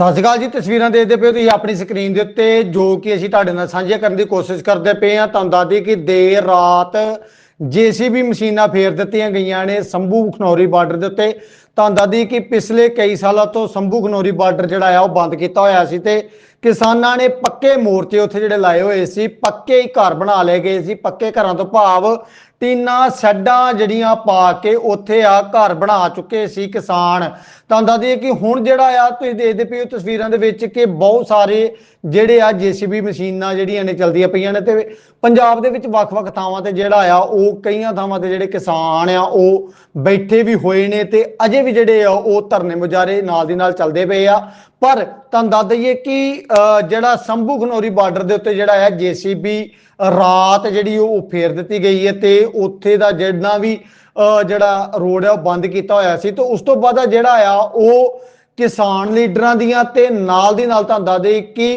ਸਤਿ ਸ਼੍ਰੀ ਅਕਾਲ ਜੀ, ਤਸਵੀਰਾਂ ਦੇਖਦੇ ਪਏ ਹੋ ਤੁਸੀਂ ਆਪਣੀ ਸਕਰੀਨ ਦੇ ਉੱਤੇ, ਜੋ ਕਿ ਅਸੀਂ ਤੁਹਾਡੇ ਨਾਲ ਸਾਂਝੀਆਂ ਕਰਨ ਦੀ ਕੋਸ਼ਿਸ਼ ਕਰਦੇ ਪਏ ਹਾਂ। ਤੁਹਾਨੂੰ ਦੱਸ ਦਈਏ ਕਿ ਦੇਰ ਰਾਤ ਜੀਸੀਬੀ ਮਸ਼ੀਨਾਂ ਫੇਰ ਦਿੱਤੀਆਂ ਗਈਆਂ ਨੇ ਸੰਭੂ ਖਨੌਰੀ ਬਾਰਡਰ ਦੇ ਉੱਤੇ। ਤੁਹਾਨੂੰ ਦੱਸ ਦਈਏ ਕਿ ਪਿਛਲੇ ਕਈ ਸਾਲਾਂ ਤੋਂ ਸੰਭੂ ਖਨੌਰੀ ਬਾਰਡਰ ਜਿਹੜਾ ਆ, ਉਹ ਬੰਦ ਕੀਤਾ ਹੋਇਆ ਸੀ ਤੇ ਕਿਸਾਨਾਂ ਨੇ ਪੱਕੇ ਮੋਰਚੇ ਉੱਥੇ ਜਿਹੜੇ ਲਾਏ ਹੋਏ ਸੀ, ਪੱਕੇ ਹੀ ਘਰ ਬਣਾ ਲਏ ਗਏ ਸੀ, ਪੱਕੇ ਘਰਾਂ ਤੋਂ ਭਾਵ ਤਿੰਨਾਂ ਸੈੱਡਾਂ ਜਿਹੜੀਆਂ ਪਾ ਕੇ ਉੱਥੇ ਆ ਘਰ ਬਣਾ ਚੁੱਕੇ ਸੀ ਕਿਸਾਨ। ਤੁਹਾਨੂੰ ਦੱਸ ਦਈਏ ਕਿ ਹੁਣ ਜਿਹੜਾ ਆ, ਤੁਸੀਂ ਦੇਖਦੇ ਪਏ ਹੋ ਤਸਵੀਰਾਂ ਦੇ ਵਿੱਚ ਕਿ ਬਹੁਤ ਸਾਰੇ ਜਿਹੜੇ ਆ ਜੀਸੀਬੀ ਮਸ਼ੀਨਾਂ ਜਿਹੜੀਆਂ ਨੇ ਚਲਦੀਆਂ ਪਈਆਂ ਨੇ ਤੇ ਪੰਜਾਬ ਦੇ ਵਿੱਚ ਵੱਖ-ਵੱਖ ਥਾਵਾਂ ਤੇ ਜਿਹੜਾ ਆ, ਉਹ ਕਈਆਂ ਥਾਵਾਂ ਤੇ ਜਿਹੜੇ ਕਿਸਾਨ ਆ, ਉਹ ਬੈਠੇ ਵੀ ਹੋਏ ਨੇ ਤੇ ਅਜੇ ਵੀ ਜਿਹੜੇ ਆ, ਉਹ ਧਰਨੇ ਮੁਜ਼ਾਰੇ ਨਾਲ ਦੀ ਨਾਲ ਚੱਲਦੇ ਪਏ ਆ। ਪਰ ਤੁਹਾਨੂੰ ਦੱਸ ਦਈਏ ਕਿ ਅਹ, ਜਿਹੜਾ ਸੰਭੂ ਖਨੌਰੀ ਬਾਰਡਰ ਦੇ ਉੱਤੇ ਜਿਹੜਾ ਹੈ ਜੀਸੀਬੀ ਰਾਤ ਜਿਹੜੀ ਉਹ ਫੇਰ ਦਿੱਤੀ ਗਈ ਹੈ ਤੇ ਉੱਥੇ ਦਾ ਜਿਹੜਾ ਵੀ ਜਿਹੜਾ ਰੋਡ ਹੈ ਉਹ ਬੰਦ ਕੀਤਾ ਹੋਇਆ ਸੀ। ਤੇ ਉਸ ਤੋਂ ਬਾਅਦ ਜਿਹੜਾ ਆ ਉਹ ਕਿਸਾਨ ਲੀਡਰਾਂ ਦੀਆਂ ਤੇ ਨਾਲ ਦੀ ਨਾਲ ਤੁਹਾਨੂੰ ਦੱਸ ਦੇ ਕਿ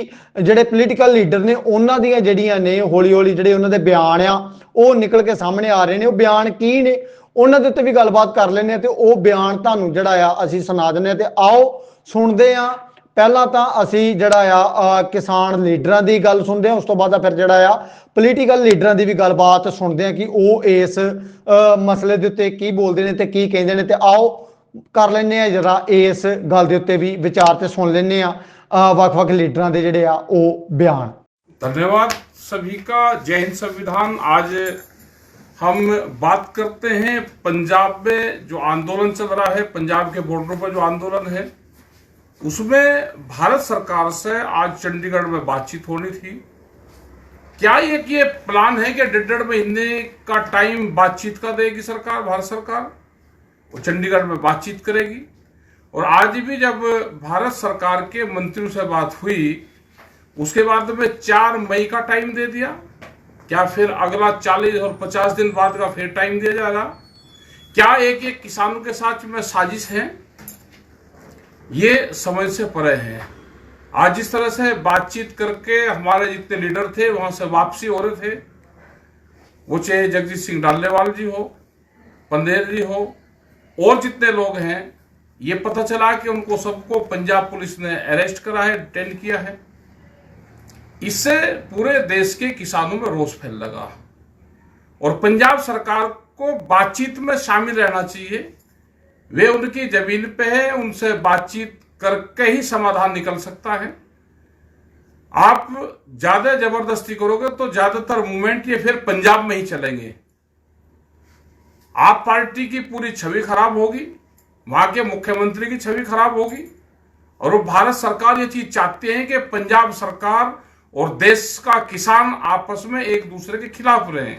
ਜਿਹੜੇ ਪੋਲੀਟੀਕਲ ਲੀਡਰ ਨੇ ਉਹਨਾਂ ਦੀਆਂ ਜਿਹੜੀਆਂ ਨੇ ਹੌਲੀ ਹੌਲੀ ਜਿਹੜੇ ਉਹਨਾਂ ਦੇ ਬਿਆਨ ਆ ਉਹ ਨਿਕਲ ਕੇ ਸਾਹਮਣੇ ਆ ਰਹੇ ਨੇ। ਉਹ ਬਿਆਨ ਕੀ ਨੇ? ਉਹਨਾਂ ਦੇ ਉੱਤੇ ਵੀ ਗੱਲਬਾਤ ਕਰ ਲੈਂਦੇ ਆ ਤੇ ਉਹ ਬਿਆਨ ਤੁਹਾਨੂੰ ਜਿਹੜਾ ਆ ਅਸੀਂ ਸੁਣਾ ਦਿੰਦੇ ਆ ਤੇ ਆਓ ਸੁਣਦੇ ਆ ਪਹਿਲਾਂ ਤਾਂ ਅਸੀਂ ਜਿਹੜਾ ਆ ਅ, ਕਿਸਾਨ ਲੀਡਰਾਂ ਦੀ ਗੱਲ ਸੁਣਦੇ ਆ ਉਸ ਤੋਂ ਬਾਅਦ ਆ ਫਿਰ ਜਿਹੜਾ ਆ ਪੋਲੀਟੀਕਲ ਲੀਡਰਾਂ ਦੀ ਵੀ ਗੱਲਬਾਤ ਸੁਣਦੇ ਆ ਕਿ ਉਹ ਇਸ ਅ, ਮਸਲੇ ਦੇ ਉੱਤੇ ਕੀ ਬੋਲਦੇ ਨੇ ਤੇ ਕੀ ਕਹਿੰਦੇ ਨੇ ਤੇ ਆਓ ਕਰ ਲੈਂਦੇ ਆ ਜਰਾ ਇਸ ਗੱਲ ਦੇ ਉੱਤੇ ਵੀ ਵਿਚਾਰ ਤੇ ਸੁਣ ਲੈਂਦੇ ਆ ਅ, ਵੱਖ-ਵੱਖ ਲੀਡਰਾਂ ਦੇ ਜਿਹੜੇ ਆ ਉਹ ਬਿਆਨ धन्यवाद सभी का जय हिंद संविधान आज हम बात करते हैं पंजाब में जो आंदोलन चल रहा है पंजाब के बॉर्डर पर जो आंदोलन है उसमें भारत सरकार से आज चंडीगढ़ में बातचीत होनी थी। क्या ये कि ये प्लान है कि डेढ़ डेढ़ महीने का टाइम बातचीत का देगी सरकार, भारत सरकार? वो चंडीगढ़ में बातचीत करेगी। और आज भी जब भारत सरकार के मंत्रियों से बात हुई, उसके बाद में चार मई का टाइम दे दिया। क्या फिर अगला चालीस और पचास दिन बाद का फिर टाइम दिया जाएगा? क्या एक एक किसानों के साथ में साजिश है? ये समझ से परे है। आज जिस तरह से बातचीत करके हमारे जितने लीडर थे, वहाँ से वापसी हो रहे थे। वो चाहे जगजीत सिंह डालेवाल जी हो पंदेर जी हो, और जितने लोग हैं, ये पता चला कि उनको सबको पंजाब पुलिस ने अरेस्ट करा है डिटेन किया है। इससे पूरे देश के किसानों में रोष फैल लगा। और पंजाब सरकार को बातचीत में शामिल रहना चाहिए। वे उनकी ज़मीन पे है, उनसे बातचीत करके ही समाधान निकल सकता है। आप ज़्यादा ज़बरदस्ती करोगे तो ज़्यादातर मूवमेंट ये फिर पंजाब में ही चलेंगे। आप पार्टी की पूरी छवि खराब होगी, वहाँ के मुख्यमंत्री की छवि खराब होगी, और वो भारत सरकार ये चीज़ चाहती है कि पंजाब सरकार और देश का किसान आपस में एक दूसरे के खिलाफ रहे।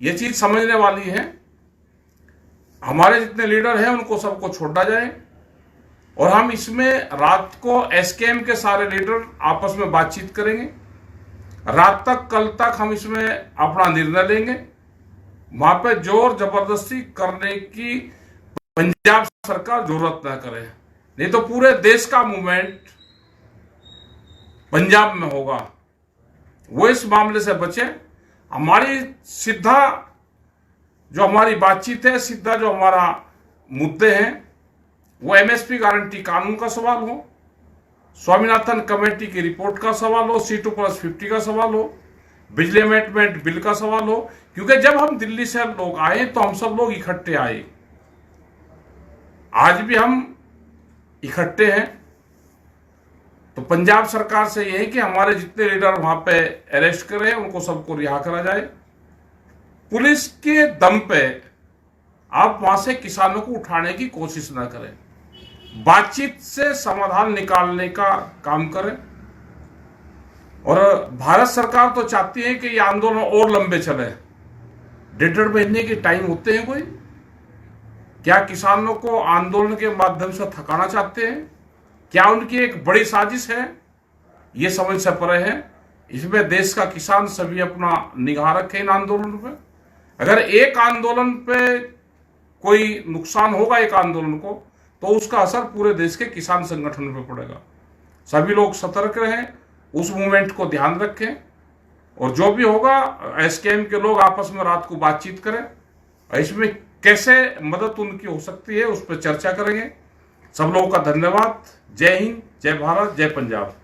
ये चीज़ समझने वाली है। हमारे जितने लीडर हैं, उनको सबको छोड़ा जाए। और हम इसमें रात को एसकेएम के सारे लीडर आपस में बातचीत करेंगे। रात तक, कल तक हम इसमें अपना निर्णय लेंगे। वहाँ पे ज़ोर ज़बरदस्ती करने की पंजाब सरकार ज़रूरत ना करे। नहीं तो पूरे देश का मूवमेंट पंजाब में होगा। वो इस मामले से बचे। हमारी सीधा जो हमारी बातचीत है, सीधा जो हमारा मुद्दे हैं, वो एमएसपी गारंटी कानून का सवाल हो, स्वामीनाथन कमेटी की रिपोर्ट का सवाल हो सी टू प्लस फिफ्टी का सवाल हो, बिजली अमेंडमेंट बिल का सवाल हो, क्योंकि जब हम दिल्ली से लोग आए तो हम सब लोग इकट्ठे आए। आज भी हम इकट्ठे हैं। तो पंजाब सरकार से यह है कि हमारे जितने लीडर वहाँ पे अरेस्ट करे, उनको सबको रिहा करा जाए। पुलिस के दम पे आप वहाँ से किसानों को उठाने की कोशिश ना करें। बातचीत से समाधान निकालने का काम करें। और भारत सरकार तो चाहती है कि ये आंदोलन और लंबे चले। डेढ़ डेढ़ महीने के टाइम होते हैं कोई। क्या किसानों को आंदोलन के माध्यम से थकाना चाहते हैं? क्या उनकी एक बड़ी साजिश है? ये समझ से परे है। इसमें देश का किसान सभी अपना निगाह रखे इन आंदोलन पे अगर एक आंदोलन पे कोई नुकसान होगा एक आंदोलन को तो उसका असर पूरे देश के किसान संगठन पे पड़ेगा। सभी लोग सतर्क रहें, उस मूवमेंट को ध्यान रखें, और जो भी होगा, एसकेएम के लोग आपस में रात को बातचीत करें इसमें कैसे मदद उनकी हो सकती है उस पर चर्चा करेंगे। सब लोगों का धन्यवाद। जय हिंद, जय भारत, जय पंजाब।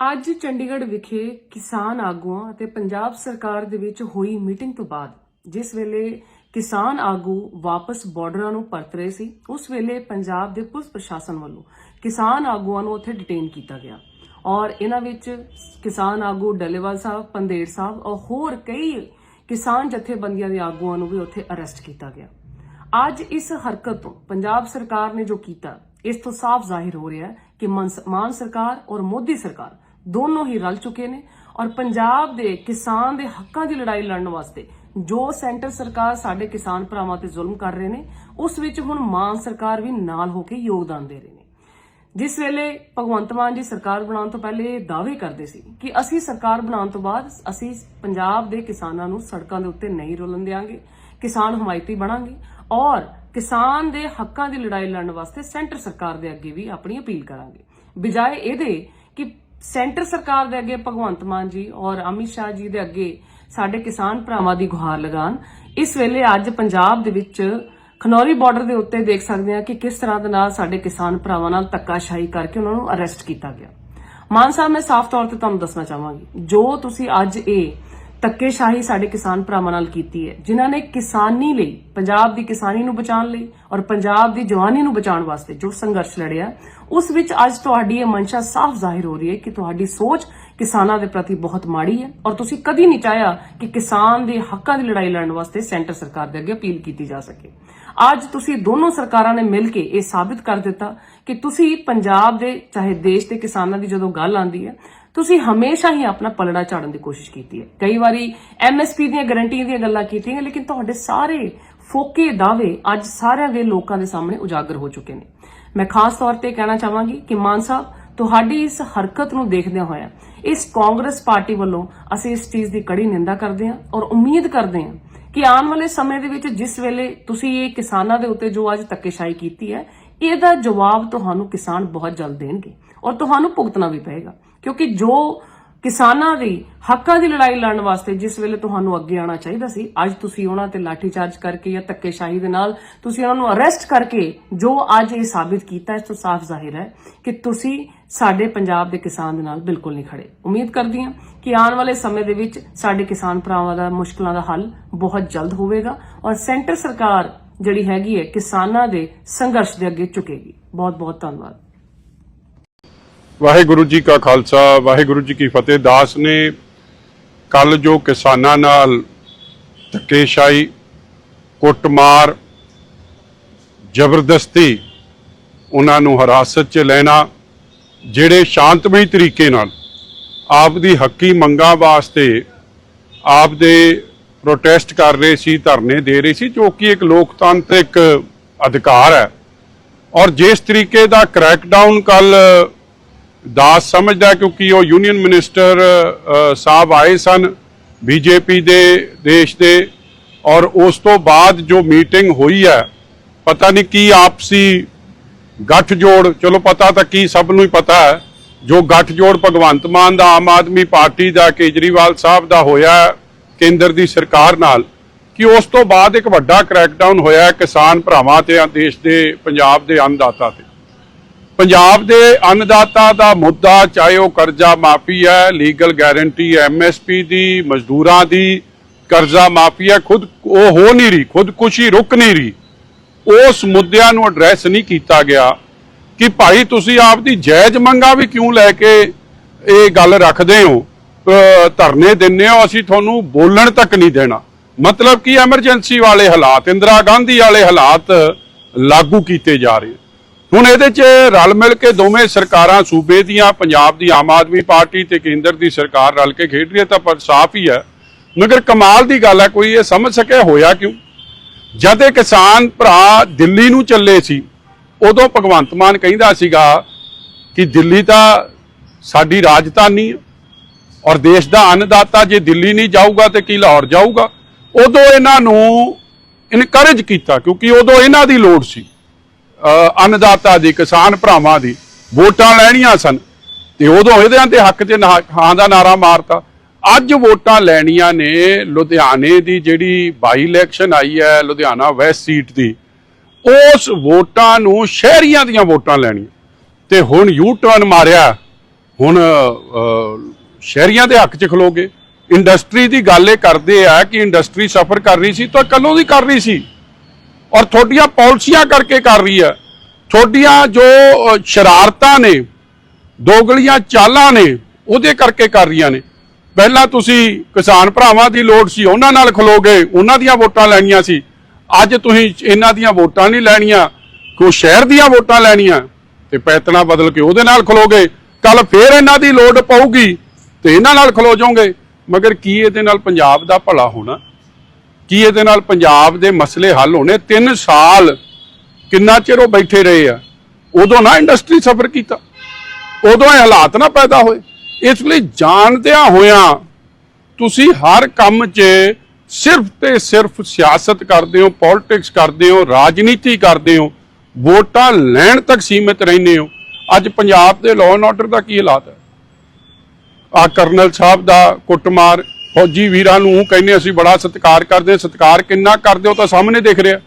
ਅੱਜ ਚੰਡੀਗੜ੍ਹ ਵਿਖੇ ਕਿਸਾਨ ਆਗੂਆਂ ਅਤੇ ਪੰਜਾਬ ਸਰਕਾਰ ਦੇ ਵਿੱਚ ਹੋਈ ਮੀਟਿੰਗ ਤੋਂ ਬਾਅਦ, ਜਿਸ ਵੇਲੇ ਕਿਸਾਨ ਆਗੂ ਵਾਪਸ ਬਾਰਡਰਾਂ ਨੂੰ ਪਰਤ ਰਹੇ ਸੀ, ਉਸ ਵੇਲੇ ਪੰਜਾਬ ਦੇ ਪੁਲਿਸ ਪ੍ਰਸ਼ਾਸਨ ਵੱਲੋਂ ਕਿਸਾਨ ਆਗੂਆਂ ਨੂੰ ਉੱਥੇ ਡਿਟੇਨ ਕੀਤਾ ਗਿਆ। ਔਰ ਇਹਨਾਂ ਵਿੱਚ ਕਿਸਾਨ ਆਗੂ ਡੱਲੇਵਾਲ ਸਾਹਿਬ, ਪੰਦੇਰ ਸਾਹਿਬ ਔਰ ਹੋਰ ਕਈ ਕਿਸਾਨ ਜਥੇਬੰਦੀਆਂ ਦੇ ਆਗੂਆਂ ਨੂੰ ਵੀ ਉੱਥੇ ਅਰੈਸਟ ਕੀਤਾ ਗਿਆ। ਅੱਜ ਇਸ ਹਰਕਤ ਤੋਂ ਪੰਜਾਬ ਸਰਕਾਰ ਨੇ ਜੋ ਕੀਤਾ, ਇਸ ਤੋਂ ਸਾਫ਼ ਜ਼ਾਹਿਰ ਹੋ ਰਿਹਾ ਹੈ ਕਿ ਮਨਸ- ਮਾਨ ਸਰਕਾਰ ਔਰ ਮੋਦੀ ਸਰਕਾਰ ਦੋਨੋਂ ਹੀ ਰਲ ਚੁੱਕੇ ਨੇ ਔਰ ਪੰਜਾਬ ਦੇ ਕਿਸਾਨ ਦੇ ਹੱਕਾਂ ਦੀ ਲੜਾਈ ਲੜਨ ਵਾਸਤੇ ਜੋ ਸੈਂਟਰ ਸਰਕਾਰ ਸਾਡੇ ਕਿਸਾਨ ਭਰਾਵਾਂ ਤੇ ਜ਼ੁਲਮ ਕਰ ਰਹੇ ਨੇ, ਉਸ ਵਿੱਚ ਹੁਣ ਮਾਨ ਸਰਕਾਰ ਵੀ ਨਾਲ ਹੋ ਕੇ ਯੋਗਦਾਨ ਦੇ ਰਹੇ ਨੇ। ਜਿਸ ਵੇਲੇ ਭਗਵੰਤ ਮਾਨ ਜੀ ਸਰਕਾਰ ਬਣਾਉਣ ਤੋਂ ਪਹਿਲੇ ਇਹ ਦਾਅਵੇ ਕਰਦੇ ਸੀ ਕਿ ਅਸੀਂ ਸਰਕਾਰ ਬਣਾਉਣ ਤੋਂ ਬਾਅਦ ਅਸੀਂ ਪੰਜਾਬ ਦੇ ਕਿਸਾਨਾਂ ਨੂੰ ਸੜਕਾਂ ਦੇ ਉੱਤੇ ਨਹੀਂ ਰੁਲਣ ਦੇਵਾਂਗੇ ਕਿਸਾਨ ਹਮਾਇਤੀ ਬਣਾਂਗੇ ਔਰ ਕਿਸਾਨ ਦੇ ਹੱਕਾਂ ਦੀ ਲੜਾਈ ਲੜਨ ਵਾਸਤੇ ਸੈਂਟਰ ਸਰਕਾਰ ਦੇ ਅੱਗੇ ਵੀ ਆਪਣੀ ਅਪੀਲ ਕਰਾਂਗੇ। ਬਜਾਏ ਇਹਦੇ ਕਿ ਸੈਂਟਰ ਸਰਕਾਰ ਦੇ ਅੱਗੇ ਭਗਵੰਤ ਮਾਨ ਜੀ ਔਰ ਅਮਿਤ ਸ਼ਾਹ ਜੀ ਦੇ ਅੱਗੇ ਸਾਡੇ ਕਿਸਾਨ ਭਰਾਵਾਂ ਦੀ ਗੁਹਾਰ ਲਗਾਨ। ਇਸ ਵੇਲੇ ਅੱਜ ਪੰਜਾਬ ਦੇ ਵਿੱਚ ਖਨੌਰੀ ਬਾਰਡਰ ਦੇ ਉੱਤੇ ਦੇਖ ਸਕਦੇ ਹਾਂ ਕਿ ਕਿਸ ਤਰ੍ਹਾਂ ਦੇ ਨਾਲ ਸਾਡੇ ਕਿਸਾਨ ਭਰਾਵਾਂ ਨਾਲ ਧੱਕਾਸ਼ਾਹੀ ਕਰਕੇ ਉਹਨਾਂ ਨੂੰ ਅਰੈਸਟ ਕੀਤਾ ਗਿਆ। ਮਾਨ ਸਾਹਿਬ, ਮੈਂ ਸਾਫ਼ ਤੌਰ ਤੇ ਤੁਹਾਨੂੰ ਦੱਸਣਾ ਚਾਹਾਂਗੀ। ਜੋ ਤੁਸੀਂ ਅੱਜ ਇਹ ਧੱਕੇਸ਼ਾਹੀ ਸਾਡੇ ਕਿਸਾਨ ਭਰਾਵਾਂ ਨਾਲ ਕੀਤੀ ਹੈ, ਜਿਨ੍ਹਾਂ ਨੇ ਕਿਸਾਨੀ ਲਈ, ਪੰਜਾਬ ਦੀ ਕਿਸਾਨੀ ਨੂੰ ਬਚਾਉਣ ਲਈ ਔਰ ਪੰਜਾਬ ਦੀ ਜਵਾਨੀ ਨੂੰ ਬਚਾਉਣ ਵਾਸਤੇ ਜੋ ਸੰਘਰਸ਼ ਲੜਿਆ, ਉਸ ਵਿੱਚ ਅੱਜ ਤੁਹਾਡੀ ਇਹ ਮਨਸ਼ਾ ਸਾਫ਼ ਜ਼ਾਹਿਰ ਹੋ ਰਹੀ ਹੈ ਕਿ ਤੁਹਾਡੀ ਸੋਚ ਕਿਸਾਨਾਂ ਦੇ ਪ੍ਰਤੀ ਬਹੁਤ ਮਾੜੀ ਹੈ ਔਰ ਤੁਸੀਂ ਕਦੀ ਨਹੀਂ ਚਾਹਿਆ ਕਿ ਕਿਸਾਨ ਦੇ ਹੱਕਾਂ ਦੀ ਲੜਾਈ ਲੜਨ ਵਾਸਤੇ ਸੈਂਟਰ ਸਰਕਾਰ ਦੇ ਅੱਗੇ ਅਪੀਲ ਕੀਤੀ ਜਾ ਸਕੇ। ਅੱਜ ਤੁਸੀਂ ਦੋਨੋਂ ਸਰਕਾਰਾਂ ਨੇ ਮਿਲ ਕੇ ਇਹ ਸਾਬਿਤ ਕਰ ਦਿੱਤਾ ਕਿ ਤੁਸੀਂ ਪੰਜਾਬ ਦੇ, ਚਾਹੇ ਦੇਸ਼ ਦੇ ਕਿਸਾਨਾਂ ਦੀ ਜਦੋਂ ਗੱਲ ਆਉਂਦੀ ਹੈ ਤੁਸੀਂ ਹਮੇਸ਼ਾ ਹੀ ਆਪਣਾ ਪਲੜਾ ਝਾੜਨ ਦੀ ਕੋਸ਼ਿਸ਼ ਕੀਤੀ ਹੈ। ਕਈ ਵਾਰੀ ਐਮਐਸਪੀ ਦੀਆਂ ਗਾਰੰਟੀਆਂ ਦੀਆਂ ਗੱਲਾਂ ਕੀਤੀਆਂ, ਲੇਕਿਨ ਤੁਹਾਡੇ ਸਾਰੇ ਫੋਕੇ ਦਾਅਵੇ ਅੱਜ ਸਾਰਿਆਂ ਦੇ ਲੋਕਾਂ ਦੇ ਸਾਹਮਣੇ ਉਜਾਗਰ ਹੋ ਚੁੱਕੇ ਨੇ। ਮੈਂ ਖਾਸ ਤੌਰ ਤੇ ਕਹਿਣਾ ਚਾਹਾਂਗੀ ਕਿ ਮਾਨ ਸਾਹਿਬ, ਤੁਹਾਡੀ ਇਸ ਹਰਕਤ ਨੂੰ ਦੇਖਦਿਆਂ ਹੋਇਆ ਇਸ ਕਾਂਗਰਸ ਪਾਰਟੀ ਵੱਲੋਂ ਅਸੀਂ ਇਸ ਚੀਜ਼ ਦੀ ਕੜੀ ਨਿੰਦਾ ਕਰਦੇ ਹਾਂ ਔਰ ਉਮੀਦ ਕਰਦੇ ਹਾਂ ਕਿ ਆਉਣ ਵਾਲੇ ਸਮੇਂ ਦੇ ਵਿੱਚ ਜਿਸ ਵੇਲੇ ਤੁਸੀਂ ਇਹ ਕਿਸਾਨਾਂ ਦੇ ਉੱਤੇ ਜੋ ਅੱਜ ਧੱਕੇਸ਼ਾਹੀ ਕੀਤੀ ਹੈ ਇਹਦਾ ਜਵਾਬ ਤੁਹਾਨੂੰ ਕਿਸਾਨ ਬਹੁਤ ਜਲਦ ਦੇਣਗੇ ਔਰ ਤੁਹਾਨੂੰ ਭੁਗਤਣਾ ਵੀ ਪਏਗਾ, ਕਿਉਂਕਿ ਜੋ ਕਿਸਾਨਾਂ ਦੀ ਹੱਕਾਂ ਦੀ ਲੜਾਈ ਲੜਨ ਵਾਸਤੇ ਜਿਸ ਵੇਲੇ ਤੁਹਾਨੂੰ ਅੱਗੇ ਆਉਣਾ ਚਾਹੀਦਾ ਸੀ, ਅੱਜ ਤੁਸੀਂ ਉਹਨਾਂ ਤੇ ਲਾਠੀਚਾਰਜ ਕਰਕੇ ਜਾਂ ਧੱਕੇਸ਼ਾਹੀ ਦੇ ਨਾਲ ਤੁਸੀਂ ਉਹਨਾਂ ਨੂੰ ਅਰੈਸਟ ਕਰਕੇ ਜੋ ਅੱਜ ਇਹ ਸਾਬਿਤ ਕੀਤਾ ਇਸ ਤੋਂ ਸਾਫ਼ ਜ਼ਾਹਿਰ ਹੈ ਕਿ ਤੁਸੀਂ ਸਾਡੇ ਪੰਜਾਬ ਦੇ ਕਿਸਾਨ ਦੇ ਨਾਲ ਬਿਲਕੁਲ ਨਹੀਂ ਖੜੇ। ਉਮੀਦ ਕਰਦੀ ਹਾਂ ਕਿ ਆਉਣ ਵਾਲੇ ਸਮੇਂ ਦੇ ਵਿੱਚ ਸਾਡੇ ਕਿਸਾਨ ਭਰਾਵਾਂ ਦਾ ਮੁਸ਼ਕਲਾਂ ਦਾ ਹੱਲ ਬਹੁਤ ਜਲਦ ਹੋਵੇਗਾ ਔਰ ਸੈਂਟਰ ਸਰਕਾਰ ਜਿਹੜੀ ਹੈਗੀ ਹੈ, ਕਿਸਾਨਾਂ ਦੇ ਸੰਘਰਸ਼ ਦੇ ਅੱਗੇ ਝੁਕੇਗੀ। ਬਹੁਤ ਬਹੁਤ ਧੰਨਵਾਦ। ਵਾਹਿਗੁਰੂ ਜੀ ਕਾ ਖਾਲਸਾ, ਵਾਹਿਗੁਰੂ ਜੀ ਕੀ ਫਤਿਹ। ਦਾਸ ਨੇ ਕੱਲ ਜੋ ਕਿਸਾਨਾਂ ਨਾਲ ਧੱਕੇਸ਼ਾਹੀ, ਕੁੱਟਮਾਰ, ਜ਼ਬਰਦਸਤੀ ਉਹਨਾਂ ਨੂੰ ਹਿਰਾਸਤ 'ਚ ਲੈਣਾ, ਜਿਹੜੇ ਸ਼ਾਂਤਮਈ ਤਰੀਕੇ ਨਾਲ ਆਪ ਦੀ ਹੱਕੀ ਮੰਗਾਂ ਵਾਸਤੇ ਆਪ ਦੇ ਪ੍ਰੋਟੈਸਟ ਕਰ ਰਹੇ ਸੀ, ਧਰਨੇ ਦੇ ਰਹੇ ਸੀ, ਜੋ ਕਿ ਇੱਕ ਲੋਕਤਾਂਤਰਿਕ ਅਧਿਕਾਰ ਹੈ। ਔਰ ਜਿਸ ਤਰੀਕੇ ਦਾ ਕ੍ਰੈਕਡਾਊਨ ਕੱਲ ਦਾਸ ਸਮਝਦਾ ਕਿਉਂਕਿ ਉਹ ਯੂਨੀਅਨ ਮਿਨਿਸਟਰ ਸਾਹਿਬ ਆਏ ਸਨ ਬੀਜੇਪੀ ਦੇ ਦੇਸ਼ ਦੇ, ਔਰ ਉਸ ਤੋਂ ਬਾਅਦ ਜੋ ਮੀਟਿੰਗ ਹੋਈ ਹੈ, ਪਤਾ ਨਹੀਂ ਕੀ ਆਪਸੀ ਗੱਠਜੋੜ, ਚਲੋ ਪਤਾ ਤਾਂ ਕੀ ਸਭ ਨੂੰ ਹੀ ਪਤਾ ਹੈ, ਜੋ ਗੱਠਜੋੜ ਭਗਵੰਤ ਮਾਨ ਦਾ ਆਮ ਆਦਮੀ ਪਾਰਟੀ ਦਾ, ਕੇਜਰੀਵਾਲ ਸਾਹਿਬ ਦਾ ਹੋਇਆ ਕੇਂਦਰ ਦੀ ਸਰਕਾਰ ਨਾਲ ਕਿ ਉਸ ਤੋਂ ਬਾਅਦ ਇੱਕ ਵੱਡਾ ਕ੍ਰੈਕਡਾਊਨ ਹੋਇਆ ਕਿਸਾਨ ਭਰਾਵਾਂ ਤੇ ਦੇਸ਼ ਦੇ ਪੰਜਾਬ ਦੇ ਅੰਨਦਾਤਾ ਤੇ। ਪੰਜਾਬ ਦੇ ਅੰਨਦਾਤਾ ਦਾ ਮੁੱਦਾ ਚਾਹੇ ਉਹ ਕਰਜ਼ਾ ਮਾਫੀ ਹੈ ਲੀਗਲ ਗਾਰੰਟੀ ਐਮਐਸਪੀ ਦੀ, ਮਜ਼ਦੂਰਾਂ ਦੀ, ਕਰਜ਼ਾ ਮਾਫੀ ਹੈ, ਖੁਦ ਉਹ ਹੋ ਨਹੀਂ ਰਹੀ, ਖੁਦਕੁਸ਼ੀ ਰੁਕ ਨਹੀਂ ਰਹੀ। ਉਸ ਮੁੱਦਿਆਂ ਨੂੰ ਐਡਰੈਸ ਨਹੀਂ ਕੀਤਾ ਗਿਆ ਕਿ ਭਾਈ ਤੁਸੀਂ ਆਪਦੀ ਜਾਇਜ਼ ਮੰਗਾਂ ਵੀ ਕਿਉਂ ਲੈ ਕੇ ਇਹ ਗੱਲ ਰੱਖਦੇ ਹੋ? ਧਰਨੇ ਦਿੰਨੇ ਹੋ ਅਸੀਂ ਤੁਹਾਨੂੰ ਬੋਲਣ ਤੱਕ ਨਹੀਂ ਦੇਣਾ। ਮਤਲਬ ਕਿ ਐਮਰਜੈਂਸੀ ਵਾਲੇ ਹਾਲਾਤ, ਇੰਦਰਾ ਗਾਂਧੀ ਵਾਲੇ ਹਾਲਾਤ ਲਾਗੂ ਕੀਤੇ ਜਾ ਰਹੇ ਹੁਣ ਇਹਦੇ 'ਚ ਰਲ ਮਿਲ ਕੇ ਦੋਵੇਂ ਸਰਕਾਰਾਂ, ਸੂਬੇ ਦੀਆਂ, ਪੰਜਾਬ ਦੀ ਆਮ ਆਦਮੀ ਪਾਰਟੀ ਤੇ ਕੇਂਦਰ ਦੀ ਸਰਕਾਰ ਰਲ ਕੇ ਖੇਡ ਰਹੀ ਹੈ, ਤਾਂ ਪਰ ਸਾਫ਼ ਹੀ ਹੈ। ਮਗਰ ਕਮਾਲ ਦੀ ਗੱਲ ਹੈ, ਕੋਈ ਇਹ ਸਮਝ ਸਕਿਆ ਹੋਇਆ ਕਿਉਂ? ਜਦ ਇਹ ਕਿਸਾਨ ਭਰਾ ਦਿੱਲੀ ਨੂੰ ਚੱਲੇ ਸੀ, ਉਦੋਂ ਭਗਵੰਤ ਮਾਨ ਕਹਿੰਦਾ ਸੀਗਾ ਕਿ ਦਿੱਲੀ ਤਾਂ ਸਾਡੀ ਰਾਜਧਾਨੀ ਹੈ। ਔਰ ਦੇਸ਼ ਦਾ ਅੰਨਦਾਤਾ ਜੇ ਦਿੱਲੀ ਨਹੀਂ ਜਾਊਗਾ ਤੇ ਕੀ ਲਾਹੌਰ ਜਾਊਗਾ? ਉਦੋਂ ਇਹਨਾਂ ਨੂੰ ਇਨਕਰੇਜ ਕੀਤਾ, ਕਿਉਂਕਿ ਉਦੋਂ ਇਹਨਾਂ ਦੀ ਲੋੜ ਸੀ। ਅੰਨਦਾਤਾ ਦੀ, ਕਿਸਾਨ ਭਰਾਵਾਂ ਦੀ, ਵੋਟਾਂ ਲੈਣੀਆਂ ਸਨ। ਤੇ ਉਦੋਂ ਇਹਦਿਆਂ ਦੇ ਹੱਕ 'ਚ ਹਾਂ ਦਾ ਨਾਰਾ ਮਾਰਤਾ। ਅੱਜ ਵੋਟਾਂ ਲੈਣੀਆਂ ਨੇ ਲੁਧਿਆਣੇ ਦੀ ਜਿਹੜੀ ਬਾਈ ਇਲੈਕਸ਼ਨ ਆਈ ਹੈ, ਲੁਧਿਆਣਾ ਵੈਸਟ ਸੀਟ ਦੀ। ਉਸ ਵੋਟਾਂ ਨੂੰ ਸ਼ਹਿਰੀਆਂ ਦੀਆਂ ਵੋਟਾਂ ਲੈਣੀਆਂ। ਤੇ ਹੁਣ ਯੂ ਟਰਨ ਮਾਰਿਆ। ਹੁਣ ਸ਼ਹਿਰੀਆਂ ਦੇ ਹੱਕ 'ਚ ਖਲੋਗੇ। ਇੰਡਸਟਰੀ ਦੀ ਗੱਲ ਇਹ ਕਰਦੇ ਆ ਕਿ ਇੰਡਸਟਰੀ ਸਫਰ ਕਰ ਰਹੀ ਸੀ ਤਾਂ ਕਦੋਂ ਦੀ ਕਰ ਰਹੀ ਸੀ? ਔਰ ਤੁਹਾਡੀਆਂ ਪਾਲਿਸੀਆਂ ਕਰਕੇ ਕਰ ਰਹੀ ਹੈ। ਤੁਹਾਡੀਆਂ ਜੋ ਸ਼ਰਾਰਤਾਂ ਨੇ, ਦੋਗਲੀਆਂ ਚਾਲਾਂ ਨੇ, ਉਹਦੇ ਕਰਕੇ ਕਰ ਰਹੀਆਂ ਨੇ। ਪਹਿਲਾਂ ਤੁਸੀਂ ਕਿਸਾਨ ਭਰਾਵਾਂ ਦੀ ਲੋੜ ਸੀ, ਉਹਨਾਂ ਨਾਲ ਖਲੋਗੇ, ਉਹਨਾਂ ਦੀਆਂ ਵੋਟਾਂ ਲੈਣੀਆਂ ਸੀ। ਅੱਜ ਤੁਸੀਂ ਇਹਨਾਂ ਦੀਆਂ ਵੋਟਾਂ ਨਹੀਂ ਲੈਣੀਆਂ ਕੋ ਸ਼ਹਿਰ ਦੀਆਂ ਵੋਟਾਂ ਲੈਣੀਆਂ, ਤੇ ਪੈਤਨਾ ਬਦਲ ਕੇ ਉਹਦੇ ਨਾਲ ਖਲੋਗੇ। ਕੱਲ ਫੇਰ ਇਹਨਾਂ ਦੀ ਲੋੜ ਪਊਗੀ। ਤੇ ਇਹਨਾਂ ਨਾਲ ਖਲੋ ਜਾਓਗੇ। ਮਗਰ ਕੀ ਇਹਦੇ ਨਾਲ ਪੰਜਾਬ ਦਾ ਭਲਾ ਹੋਣਾ? ਕੀ ਇਹਦੇ ਨਾਲ ਪੰਜਾਬ ਦੇ ਮਸਲੇ ਹੱਲ ਹੋਣੇ? 3 ਸਾਲ ਕਿੰਨਾ ਚਿਰ ਉਹ ਬੈਠੇ ਰਹੇ ਆ? ਉਦੋਂ ਨਾ ਇੰਡਸਟਰੀ ਸਫਰ ਕੀਤਾ। ਉਦੋਂ ਇਹ ਹਾਲਾਤ ਨਾ ਪੈਦਾ ਹੋਏ। ਇਸ ਲਈ ਜਾਣਦਿਆਂ ਹੋਇਆਂ ਤੁਸੀਂ ਹਰ ਕੰਮ 'ਚ ਸਿਰਫ ਤੇ ਸਿਰਫ ਸਿਆਸਤ ਕਰਦੇ ਹੋ ਪੋਲਿਟਿਕਸ ਕਰਦੇ ਹੋ, ਰਾਜਨੀਤੀ ਕਰਦੇ ਹੋ, ਵੋਟਾਂ ਲੈਣ ਤੱਕ ਸੀਮਿਤ ਰਹਿੰਦੇ ਹੋ। ਅੱਜ ਪੰਜਾਬ ਦੇ ਲਾਅ ਐਂਡ ਆਰਡਰ ਦਾ ਕੀ ਹਾਲਾਤ ਹੈ? ਆ ਕਰਨਲ ਸਾਹਿਬ ਦਾ ਕੁੱਟਮਾਰ ਫੌਜੀ ਵੀਰਾਂ ਨੂੰ ਕਹਿੰਦੇ ਅਸੀਂ ਬੜਾ ਸਤਿਕਾਰ ਕਰਦੇ ਸਤਿਕਾਰ ਕਿੰਨਾ ਕਰਦੇ ਹੋ ਤਾਂ ਸਾਹਮਣੇ ਦੇਖ ਰਿਹਾ।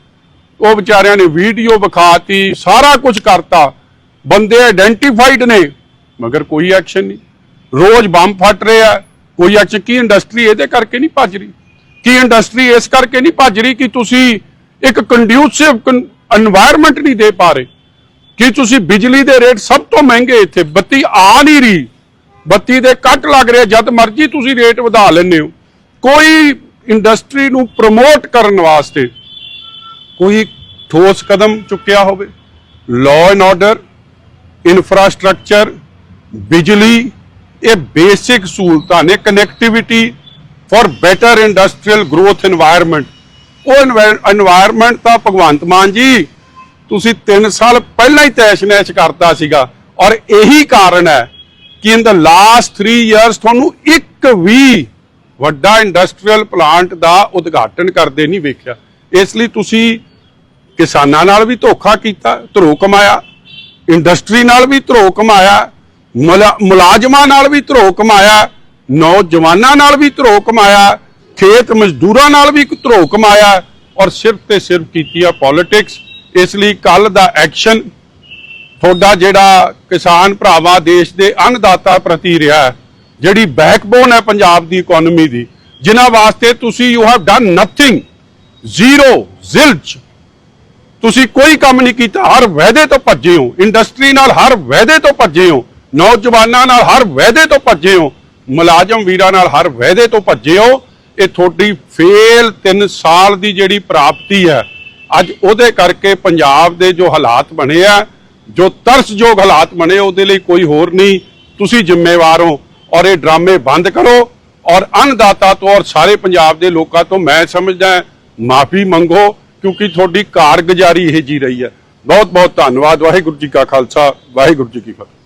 ਉਹ ਵਿਚਾਰਿਆਂ ਨੇ ਵੀਡੀਓ ਵਿਖਾਤੀ, ਸਾਰਾ ਕੁਝ ਕਰਤਾ। ਬੰਦੇ ਆਈਡੈਂਟੀਫਾਈਡ ਨੇ, ਮਗਰ ਕੋਈ ਐਕਸ਼ਨ ਨਹੀਂ। ਰੋਜ਼ ਬੰਬ ਫਟ ਰਿਹਾ ਕੋਈ ਐਕਸ਼ਨ ਕੀ ਇੰਡਸਟਰੀ ਇਹਦੇ ਕਰਕੇ ਨਹੀਂ ਭੱਜ ਰਹੀ? ਕੀ ਇੰਡਸਟਰੀ ਇਸ ਕਰਕੇ ਨਹੀਂ ਭੱਜ ਰਹੀ ਕਿ ਤੁਸੀਂ ਇੱਕ ਕੰਡਿਊਸਿਵ এনवायरमेंट ਨਹੀਂ ਦੇ ਪਾ ਰਹੇ? ਕਿ ਤੁਸੀਂ ਬਿਜਲੀ ਦੇ ਰੇਟ ਸਭ ਤੋਂ ਮਹਿੰਗੇ ਇੱਥੇ ਬੱਤੀ ਆ ਨਹੀਂ ਰਹੀ? ਬੱਤੀ ਦੇ ਕੱਟ ਲੱਗ ਰਹੇ, ਜਦ ਮਰਜ਼ੀ ਤੁਸੀਂ ਰੇਟ ਵਧਾ ਲੈਂਦੇ ਹੋ। ਕੋਈ ਇੰਡਸਟਰੀ ਨੂੰ ਪ੍ਰਮੋਟ ਕਰਨ ਵਾਸਤੇ ਕੋਈ ਠੋਸ ਕਦਮ ਚੁੱਕਿਆ ਹੋਵੇ। ਲਾਅ ਐਂਡ ਆਰਡਰ ਇਨਫਰਾਸਟ੍ਰਕਚਰ ਬਿਜਲੀ, ਇਹ ਬੇਸਿਕ ਸਹੂਲਤਾਂ ਨੇ। Connectivity for better industrial growth environment ਉਹ এনवायरमेंट ਤਾਂ ਭਗਵੰਤ ਮਾਨ ਜੀ, ਤੁਸੀਂ 3 ਸਾਲ ਪਹਿਲਾਂ ਹੀ ਤੈਸ਼ ਨੈਸ਼ ਕਰਤਾ ਸੀਗਾ। ਔਰ ਇਹੀ ਕਾਰਨ ਹੈ ਕਿ ਇਨ ਦਾ ਲਾਸਟ 3 ਇਅਰਸ ਤੁਹਾਨੂੰ ਇੱਕ ਵੀ ਵੱਡਾ ਇੰਡਸਟਰੀਅਲ ਪਲਾਂਟ ਦਾ ਉਦਘਾਟਨ ਕਰਦੇ ਨਹੀਂ ਵੇਖਿਆ। ਇਸ ਲਈ ਤੁਸੀਂ ਕਿਸਾਨਾਂ ਨਾਲ ਵੀ ਧੋਖਾ ਕੀਤਾ ਧਰੋ ਕਮਾਇਆ ਇੰਡਸਟਰੀ ਨਾਲ ਵੀ ਧਰੋ ਕਮਾਇਆ, ਮੁਲਾ- ਮੁਲਾਜ਼ਮਾਂ ਨਾਲ ਵੀ ਧਰੋ ਕਮਾਇਆ, ਨੌਜਵਾਨਾਂ ਨਾਲ ਵੀ ਧਰੋ ਕਮਾਇਆ, ਖੇਤ ਮਜ਼ਦੂਰਾਂ ਨਾਲ ਵੀ ਧਰੋ ਕਮਾਇਆ ਔਰ ਸਿਰਫ ਤੇ ਸਿਰਫ ਕੀਤੀ ਆ ਪੋਲਿਟਿਕਸ ਇਸ ਲਈ ਕੱਲ ਦਾ ਐਕਸ਼ਨ ਤੁਹਾਡਾ ਜਿਹੜਾ ਕਿਸਾਨ ਭਰਾਵਾ ਦੇਸ਼ ਦੇ ਅੰਨਦਾਤਾ ਪ੍ਰਤੀ ਰਿਹਾ ਜਿਹੜੀ ਬੈਕਬੋਨ ਹੈ ਪੰਜਾਬ ਦੀ ਇਕਨੋਮੀ ਦੀ, ਜਿਨ੍ਹਾਂ ਵਾਸਤੇ ਤੁਸੀਂ you have done nothing zero ਜ਼ਿਲਜ ਤੁਸੀਂ ਕੋਈ ਕੰਮ ਨਹੀਂ ਕੀਤਾ, ਹਰ ਵਾਅਦੇ ਤੋਂ ਭੱਜੇ ਹੋ ਇੰਡਸਟਰੀ ਨਾਲ ਹਰ ਵਾਅਦੇ ਤੋਂ ਭੱਜੇ ਹੋ, ਨੌਜਵਾਨਾਂ ਨਾਲ ਹਰ ਵਾਅਦੇ ਤੋਂ ਭੱਜੇ ਹੋ, ਮੁਲਾਜ਼ਮ ਵੀਰਾਂ ਨਾਲ ਹਰ ਵਾਅਦੇ ਤੋਂ ਭੱਜੇ ਹੋ, ਇਹ ਤੁਹਾਡੀ ਫੇਲ 3 ਸਾਲ ਦੀ ਜਿਹੜੀ ਪ੍ਰਾਪਤੀ ਹੈ, ਅੱਜ ਉਹਦੇ ਕਰਕੇ ਪੰਜਾਬ ਦੇ ਜੋ ਹਾਲਾਤ ਬਣੇ ਆ ਜੋ ਤਰਸਯੋਗ ਹਾਲਾਤ ਬਣੇ ਉਹਦੇ ਲਈ ਕੋਈ ਹੋਰ ਨਹੀਂ। ਤੁਸੀਂ ਜ਼ਿੰਮੇਵਾਰ ਹੋ ਔਰ ਇਹ ਡਰਾਮੇ ਬੰਦ ਕਰੋ ਔਰ ਅੰਨਦਾਤਾ ਤੋਂ ਔਰ ਸਾਰੇ ਪੰਜਾਬ ਦੇ ਲੋਕਾਂ ਤੋਂ ਮੈਂ ਸਮਝਦਾ ਮਾਫੀ ਮੰਗੋ ਕਿਉਂਕਿ ਤੁਹਾਡੀ ਕਾਰਗੁਜ਼ਾਰੀ ਇਹ ਜੀ ਰਹੀ ਹੈ। ਬਹੁਤ ਬਹੁਤ ਧੰਨਵਾਦ। ਵਾਹਿਗੁਰੂ ਜੀ ਕਾ ਖਾਲਸਾ, ਵਾਹਿਗੁਰੂ ਜੀ ਕੀ ਫਤਿਹ।